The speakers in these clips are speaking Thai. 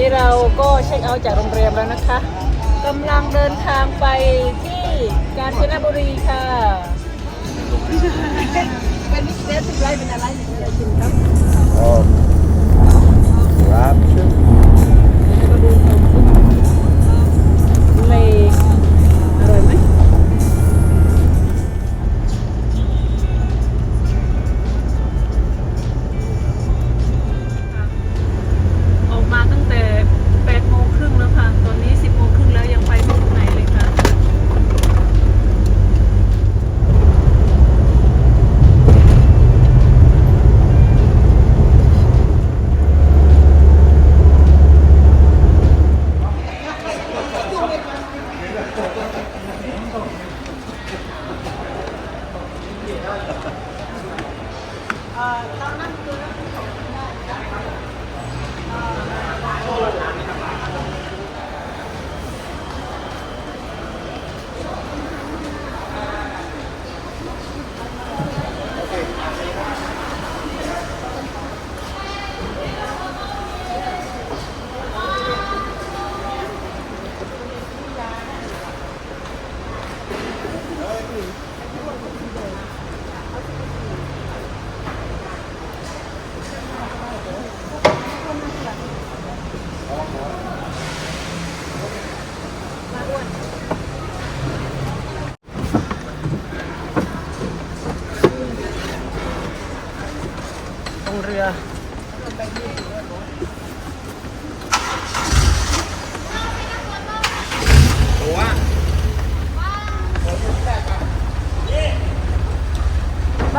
นี้เราก็เช็คเอาท์จากโรงแรมแล้วนะคะกำลังเดินทางไปที่กาญจนบุรีค่ะเป็นเดสไลเป็นอะไรเดี๋ยวกินครับ Um, rapture.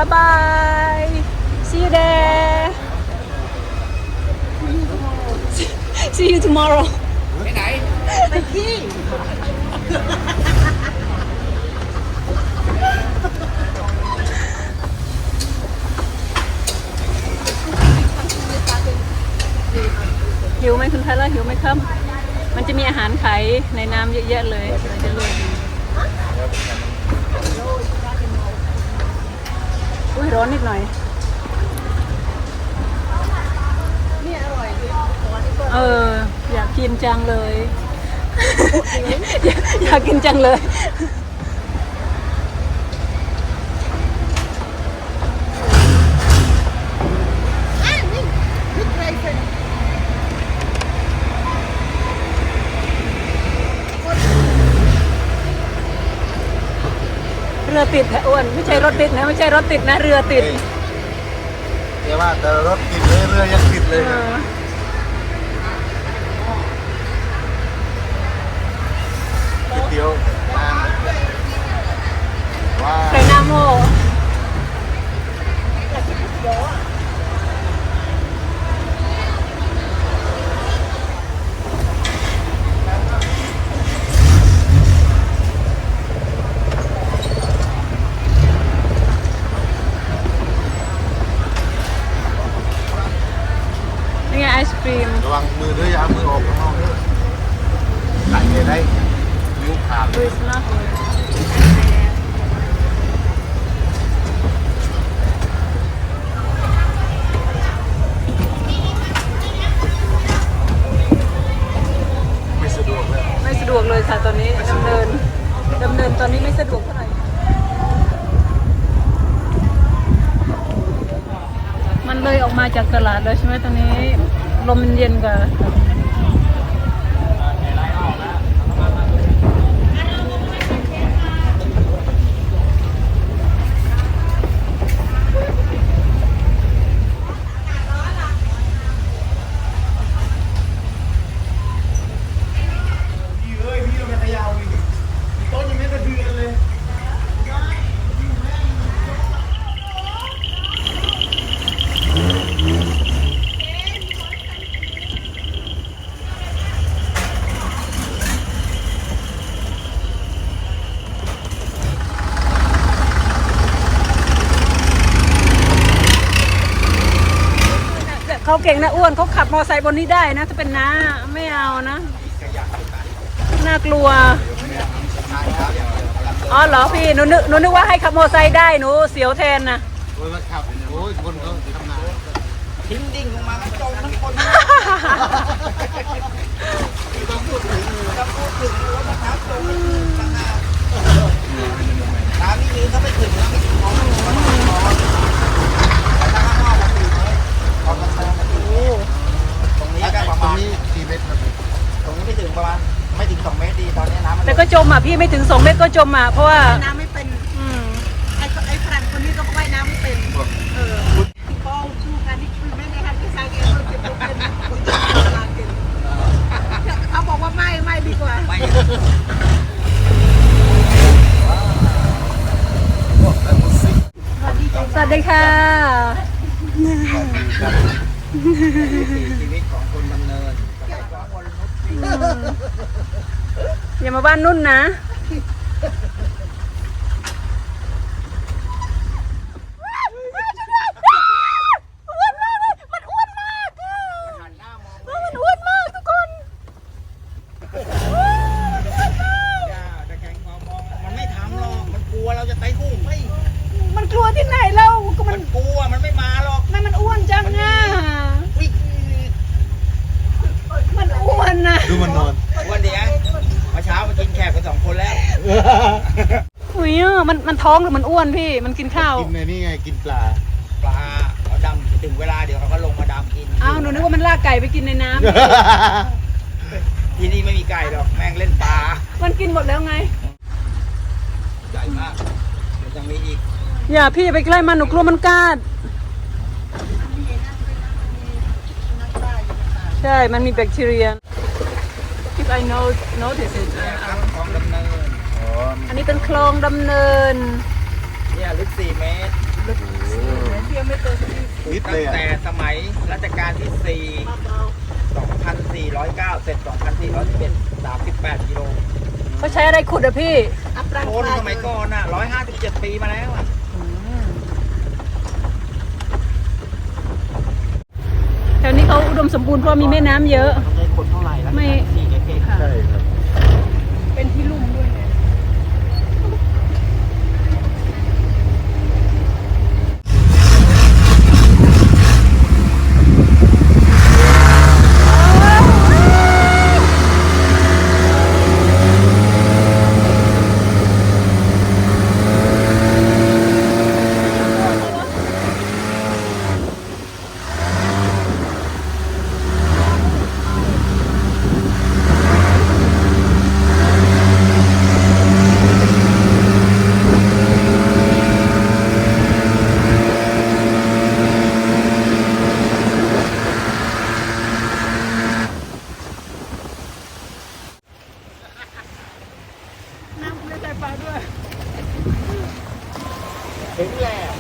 Bye bye. See you there. See you tomorrow. ไปไหน ไปที่หิวไหมคุณไทเลอร์หิวไหมครับ มันจะมีอาหารขายในน้ำเยอะแยะเลยเราจะเลือกดู อุ้ยร้อนนิดหน่อยเออ อยากกินจังเลย อยากกินจังเลย ติดนะอ้วนไม่ใช่รถติดนะไม่ใช่รถติดนะเรือติดเดี๋ยวว่าแต่รถติดเลยเรือยังติดเลยเออนิดเดียวมาว้าใส่หน้าโมนี่ไงไอศครีม ระวังมือด้วยอย่าเอามือออกข้างนอกด้วยไหลไปได้นิ้วขาด ดูสนาเลย ไม่สะดวกเลย ไม่สะ ดวกเลยค่ะตอนนี้ดำเนินดำเนินตอนนี้ไม่สะดวกเท่าไหร่มันเลยออกมาจากตลาดแล้วใช่ไหมตอนนี้ลมมันเย็นกว่า พี่เอ้ยพี่เราไม่ขยาวอีกต้นยังไม่กระเทือนเลย เขาเก่งนะอ้วนเขาขับมอไซค์บนนี้ได้นะถ้าเป็นน้าไม่เอานะ น่ากลัว อ๋อเหรอพี่หนูนึกหนูนึกว่าให้ขับมอไซค์ได้หนูเสียวแทนนะโอ้ยมันขับโอ้ยคนเขาทำงานทิ้งดิ่งลงมาจมทั้งคนต้องพูดถึงต้องพูดถึงรถบังคับตรงนี้ต่างหากตามนี่นี้ถ้าไม่ถึงแล้วไม่ถึงของมันมันต้องรอแต่ถ้าข้างนอกมันถึงเลยพอมันเติมมันถึงตรง นี้ก็ประมาณกี่เมตรครับตรงนี้ไม่ถึงประมาณไม่ถึงสองเมตรดีตอนนี้น้ำมันแต่ก็จมอะพี่ไม่ถึงสองเมตรก็จมอะเพราะว่าน้ำไม่เป็น อืมไอ้ไอ้ฝรั่งคนนี้ก็ว่ายน้ำไม่เป็น เออที่เขาชูกันที่คุยไม่ได้ฮันที่ซาเกมเขาเก็บตัวเป็นคนที่ลาเก็บเขาบอกว่าไม่ไม่ดีกว่าไม่สวัสดีค่ะ ชีวิตของคนดำเนินอย่ามาบ้านนุ่นนะ มันอ้วนมากทุกคน แต่แกงมองมองมันไม่ทำหรอก มันกลัวเราจะไต่หุ้งไม่ มันกลัวที่ไหนเล่าก็มั มัน นกลัว มันไม่มาหรอก มันมันอ้วนจังอะ วิ่ง มันอ้วนนะ ดูมันนอน วันเดียวเมื่อเช้ามากินแขกกันสองคนแล้วอุ้ยอะมันมันท้องหรือมันอ้วนพี่ มันกินข้าว กินในนี่ไงกินปลา ปลาเขาดำถึงเวลาเดี๋ยวเขาก็ลงมาดำกินอ้าวหนูนึกว่ามันลากไก่ไปกินในน้ำที่นี่ไม่มีไก่หรอกแม่งเล่นปลา มันกินหมดแล้วไง ใหญ่มากเดี๋ยวยังมีอีก อย่าพี่อย่าไปใกล้มันหนูกลัวมันกัดใช่ มันมีแบคทีเรีย If I know notice it ครับของ ดำเนินอันนี้เป็นคลองดำเนิน เนี่ยลึกสี่เมตรนิดตั้เลงยอะแต่สมัยรัชกาลที่ 4 2,409 เสร็จ 2,411 38กิโลเขาใช้อะไรขุดอะพี่อัปรังคนสมัยก่อนน่ะ157 ปีมาแล้วอะแถวนี้เขาอุดมสมบูรณ์เพราะมีแม่น้ำเยอะ ไม่ใช่คนเท่าไหร่แล้วไม่ สี่เด็กค่ะใช่ครับ เป็นที่ลุ่มด้วยไง น้ำไม่ใช่ปลาด้วย ถึงแล้ว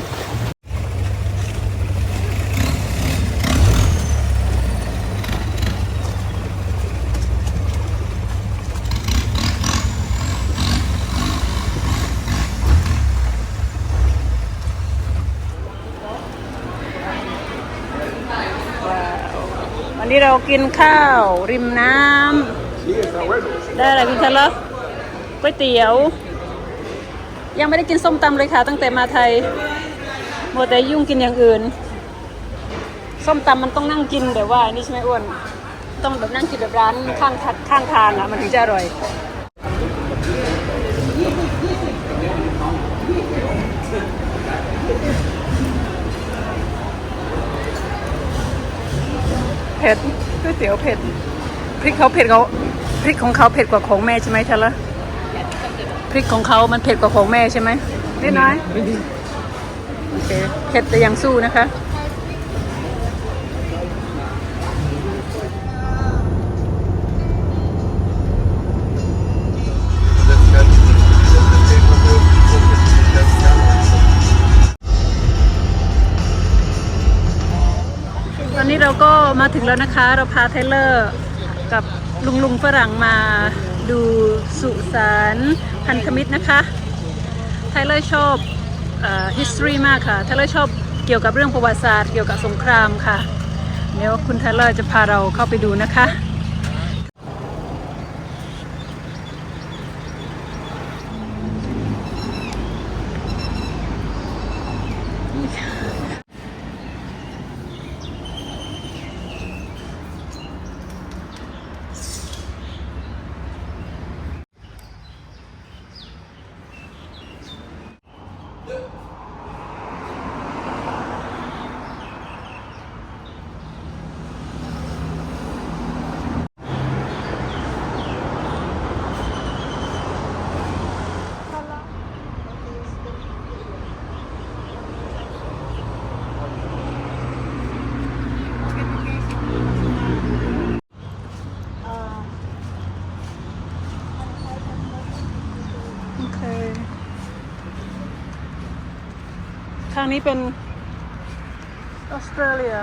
วันนี้ เรากินข้าว ริมน้ำได้อะไรพี่คะล่ะก๋วยเตี๋ยว ยังไม่ได้กินส้มตำเลยค่ะ ตั้งแต่มาไทยโมแต่ยุ่งกินอย่างอื่น ส้มตำมันต้องนั่งกินแบบว่านี่ใช่ไหมอ้วนต้องแบบนั่งกินแบบร้านข้างข้างทางอะมันถึงจะอร่อย เผ็ดก๋วยเตี๋ยวเผ็ดพริกเขาเผ็ดเขาพริกของเขาเผ็ดกว่าของแม่ใช่ไหมทันละพริกของเขามันเผ็ดกว่าของแม่ใช่ไหมนิดน้อยโอเคเผ็ดแต่ยังสู้นะคะ ถึงแล้วนะคะ เราพาไทเลอร์กับลุงลุงฝรั่งมาดูสุสานพันธมิตรนะคะไทเลอร์ชอบเอ่อ history มากค่ะไทเลอร์ชอบเกี่ยวกับเรื่องประวัติศาสตร์เกี่ยวกับสงครามค่ะ เดี๋ยวคุณไทเลอร์จะพาเราเข้าไปดูนะคะ เค ทางนี้เป็นออสเตรเลีย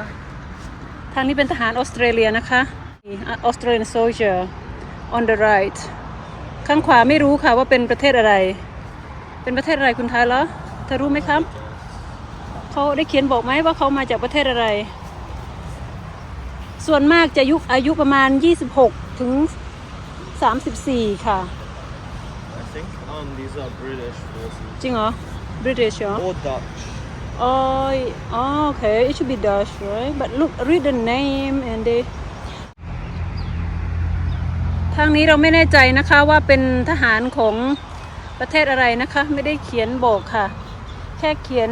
ทางนี้เป็นทหารออสเตรเลียนะคะออสเตรเลียนโซเชีย on the right ข้างขวาไม่รู้ค่ะว่าเป็นประเทศอะไร เป็นประเทศอะไรคุณทายเหรอเธอรู้ไหมครับ เขาได้เขียนบอกไหมว่าเขามาจากประเทศอะไร ส่วนมากจะยุคอายุประมาณ 26 ถึง 34 ค่ะ I think um these are British forces จริงเหรอ British เหรอ or Dutch. Oh, oh, okay. It should be Dutch, right? But look, read the name and they. ทางนี้เราไม่แน่ใจนะคะว่าเป็นทหารของประเทศอะไรนะคะ ไม่ได้เขียนบอกค่ะ แค่เขียน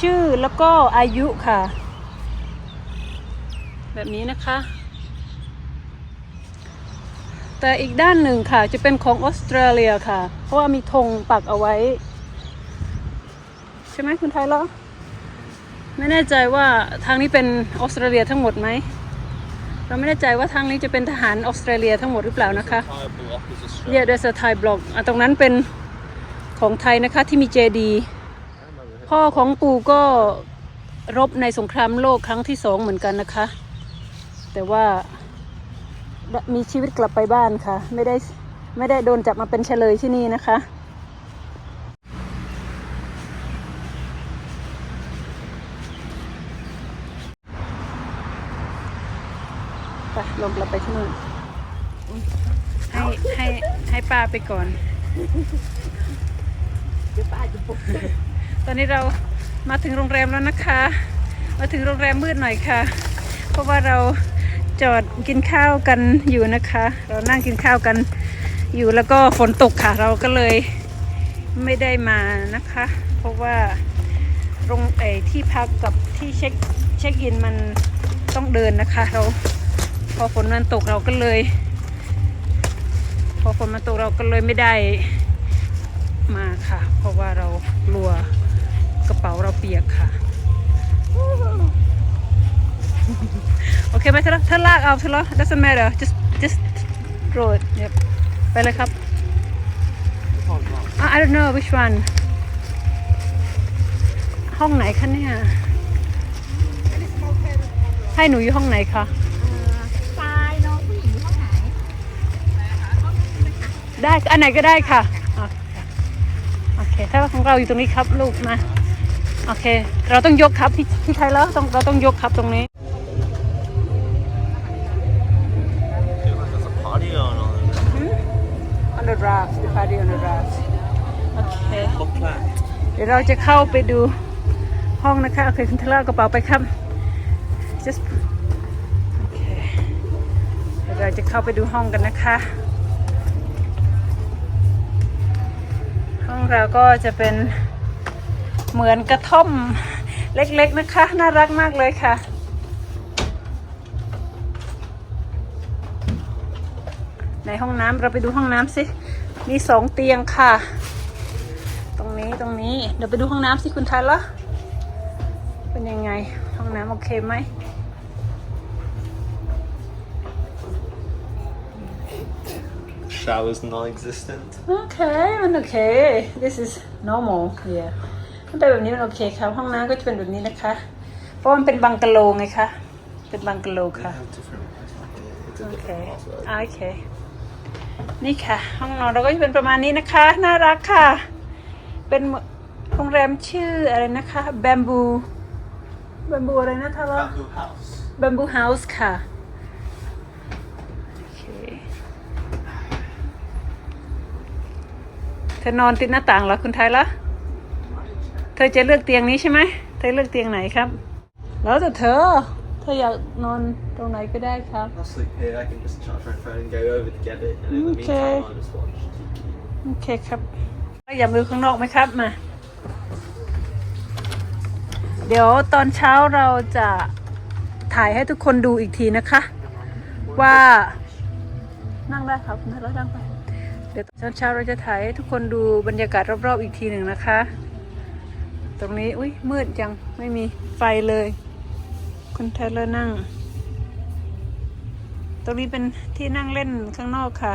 ชื่อแล้วก็อายุค่ะ แบบนี้นะคะ แต่อีกด้านหนึ่งค่ะจะเป็นของออสเตรเลียค่ะ เพราะว่ามีธงปักเอาไว้ ช่ไหมคุณไทยเหรอไม่แน่ใจว่าทางนี้เป็นออสเตรเลียทั้งหมดไหม เราไม่แน่ใจว่าทางนี้จะเป็นทหารออสเตรเลียทั้งหมดหรือเปล่านะคะ Entire block is Australia. Yeah there's a Thai block อะตรงนั้นเป็นของไทยนะคะที่มีเจดีพ่อของปู่ก็รบในสงครามโลกครั้งที่สองเหมือนกันนะคะ แต่ว่ามีชีวิตกลับไปบ้านค่ะ ไม่ได้ไม่ได้โดนจับมาเป็นเฉลยที่นี่นะคะ ไปลงกลับไปที่นู่นให้ให้ให้ป้าไปก่อนตอนนี้เรามาถึงโรงแรมแล้วนะคะ มาถึงโรงแรมมืดหน่อยค่ะ เพราะว่าเราจอดกินข้าวกันอยู่นะคะ เรานั่งกินข้าวกันอยู่แล้วก็ฝนตกค่ะ เราก็เลยไม่ได้มานะคะ เพราะว่าโรงไอที่พักกับที่เช็คเช็คอินมันต้องเดินนะคะเรา พอฝนมันตกเราก็เลย พอฝนมันตกเราก็เลยไม่ได้มาค่ะ เพราะว่าเรากลัวกระเป๋าเราเปียกค่ะ โอเคไหมเธอเธอลากเอาเธอละ doesn't matter just just throw it yep ไปเลยครับ I don't know which one ห้องไหนคะเนี่ยให้หนูอยู่ห้องไหนคะ ได้อันไหนก็ได้ค่ะอะโอเคถ้าของเราอยู่ตรงนี้ครับลูกมาโอเค เราต้องยกครับพี่พี่ไทยแล้วต้องเราต้องยกครับตรงนี้ Feel like there's a party going on. on the raft the party on the raft โอเค Look that. เดี๋ยวเราจะเข้าไปดูห้องนะคะโอเคคุณทะเลาะกระเป๋าไปครับ just โอเคเดี๋ยวเราจะเข้าไปดูห้องกันนะคะ องเราก็จะเป็นเหมือนกระท่อมเล็กๆนะคะ น่ารักมากเลยค่ะ ในห้องน้ำเราไปดูห้องน้ำสิ มีสองเตียงค่ะ ตรงนี้ตรงนี้ เดี๋ยวไปดูห้องน้ำสิคุณทันละเป็นยังไง ห้องน้ำโอเคไหม Showers non-existent. โอเคมันโอเค this is normal yeah มันเป็นแบบนี้มันโอเคครับห้องน้ำก็จะเป็นแบบนี้นะคะ เพราะมันเป็นบังกะโลไงคะ เป็นบังกะโลค่ะ Have different. It's a โอเค different password. โอเคนี่ค่ะ ห้องนอนเราก็จะเป็นประมาณนี้นะคะ น่ารักค่ะ เป็นโรงแรมชื่ออะไรนะคะแบมบูแบมบูอะไรนะทาร่า Bamboo house. แบมบูเฮาส์ค่ะ โอเค เธอนอนติดหน้าต่างเหรอคุณไทยละเธอจะเลือกเตียงนี้ใช่ไหมเธอเลือกเตียงไหนครับ แล้วแต่เธอ เธออยากนอนตรงไหนก็ได้ครับ I'll sleep here. I can just charge my phone and go over to get it. And in the Okay. meantime, I'll just watch TV. โอเคครับอยากดูข้างนอกไหมครับมา เดี๋ยวตอนเช้าเราจะถ่ายให้ทุกคนดูอีกทีนะคะ ว่านั่งได้ครับนั่งแล้วนั่งไป เดี๋ยวเช้าเช้าเราจะถ่ายให้ทุกคนดูบรรยากาศรอบๆอีกทีหนึ่งนะคะ ตรงนี้อุ้ยมืดจังไม่มีไฟเลย คุณเทเลอร์นั่ง ตรงนี้เป็นที่นั่งเล่นข้างนอกค่ะ